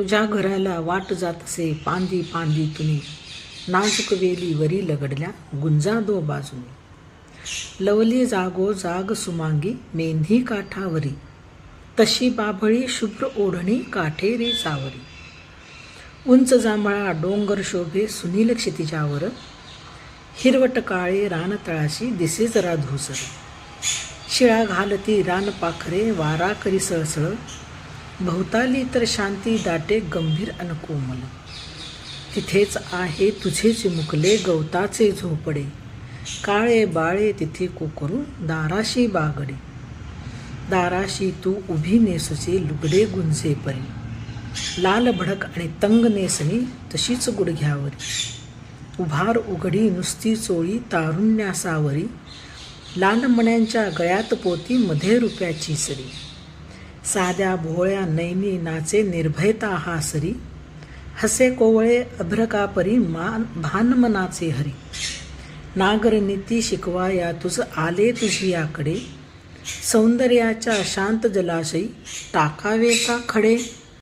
तुझ्या घराला वाट जात असे पांदी पांदी तुनी. नाजूक वेली वरी लगडल्या गुंजा दो बाजूनी. लवली जागो जाग सुमांगी मेंधी काठावरी. तशी बाभळी शुभ्र ओढणी काठेरी चावरी. उंच जांभळा डोंगर शोभे सुनील क्षितिजावर. हिरवट काळे रानतळाशी दिसे जरा धुसर. शिळा घालती रान पाखरे वारा करी सळसळ. भोवताली तर शांती दाटे गंभीर अन कोमल. तिथेच आहे तुझेच मुकले गवताचे झोपडे. काळे बाळे तिथे कोकरू दाराशी बागडे. दाराशी तू उभी नेसचे लुगडे गुंजे परी. लाल भडक आणि तंग नेसणी तशीच गुडघ्यावरी उभार उघडी नुसती चोळी तारुण्यासावरी. लाल मण्यांच्या गळ्यात पोती मध्ये रुपयाची सरी. साध्या भोळ्या नैनी नाचे निर्भयता हा सरी. हसे कोवळे अभ्रकापरी मान भानमनाचे हरी. नागर नीती शिकवाया तुझ आले तुझी याकडे. सौंदर्याच्या शांत जलाशयी टाकावे का खडे?